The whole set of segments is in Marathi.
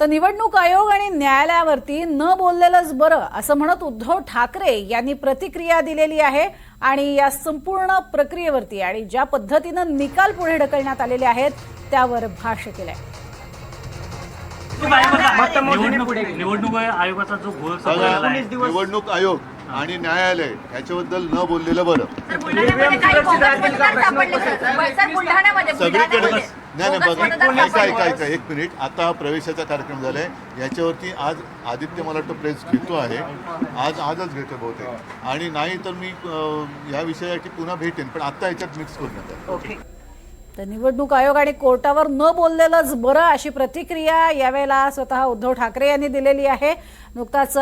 तर निवडणूक आयोग आणि न्यायालयावरती न बोललेलंच बरं असं म्हणत उद्धव ठाकरे यांनी प्रतिक्रिया दिलेली आहे आणि या संपूर्ण प्रक्रियेवरती आणि ज्या पद्धतीनं निकाल पुढे ढकलण्यात आलेले आहेत त्यावर भाष्य केलंय. निवडणूक निवडणूक आयोगाचा जो घोळ बघा, चाललेला आहे. निवडणूक आयोग आणि न्यायालय याच्याबद्दल न बोललेलं बरं. सर, बुलढाण्यामध्ये काही बोगस मतदार सापडले सर. सर, बुलढाण्यामध्ये सगळीकडे बुलढाण्यामध्ये नाही नाही बोगस बघा मतदार सापडले. ऐका ऐका एक मिनिट. आता हा प्रवेशाचा कार्यक्रम झालाय. याच्यावरती आज आदित्य मला वाटतं प्रेस घेतो आहे. आज आजच घेतो बहुतेक. आणि नाही तर मी अं, या विषयासाठी पुन्हा भेटेन पण आता याच्यात मिक्स करू नका तर निवडणूक आयोग आणि कोर्टावर न बोललेलंच बरं अशी प्रतिक्रिया यावेळेला स्वतः उद्धव ठाकरे यांनी दिलेली आहे. नुकताच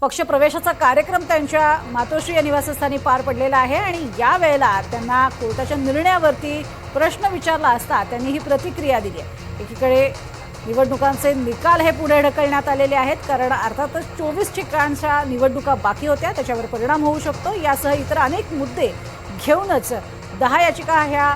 पक्षप्रवेशाचा कार्यक्रम त्यांच्या मातोश्री या निवासस्थानी पार पडलेला आहे आणि यावेळेला त्यांना कोर्टाच्या निर्णयावरती प्रश्न विचारला असता त्यांनी ही प्रतिक्रिया दिली आहे. एकीकडे निवडणुकांचे निकाल हे पुढे ढकलण्यात आलेले आहेत कारण अर्थातच चोवीस ठिकाणच्या निवडणुका बाकी होत्या त्याच्यावर परिणाम होऊ शकतो. यासह इतर अनेक मुद्दे घेऊनच दहा याचिका ह्या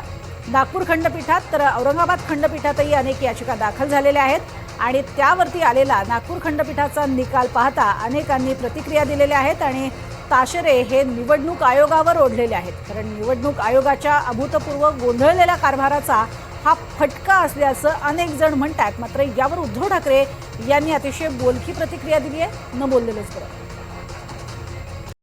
नागपूर खंडपीठात तर औरंगाबाद खंडपीठातही अनेक याचिका दाखल झालेल्या आहेत. आणि त्यावरती आलेला नागपूर खंडपीठाचा निकाल पाहता अनेकांनी प्रतिक्रिया दिलेल्या आहेत आणि ताशेरे हे निवडणूक आयोगावर ओढलेले आहेत. कारण निवडणूक आयोगाच्या अभूतपूर्व गोंधळलेल्या कारभाराचा हा फटका असल्याचं अनेक जण म्हणतात मात्र यावर उद्धव ठाकरे यांनी अतिशय बोलकी प्रतिक्रिया दिली आहे. न बोललेलंच बरं.